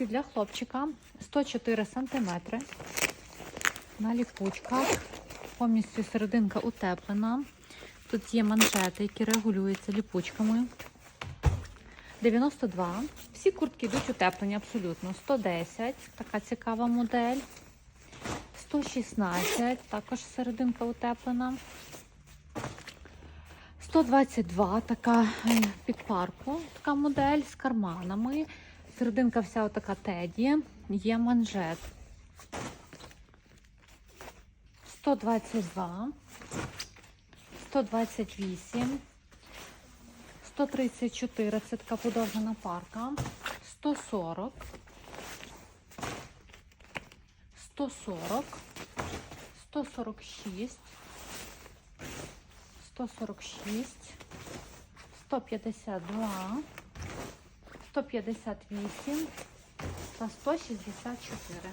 Для хлопчика 104 см на ліпучках. Повністю серединка утеплена. Тут є манжети, які регулюються ліпучками. 92. Всі куртки йдуть утеплені абсолютно. 110, така цікава модель. 116, також серединка утеплена. 122, така е, під парку, така модель з карманами. Серединка вся отака теді, є манжет. 122, 128, 134, це така подовжена парка, 140, 140, 146, 146, 152, 158 та 164.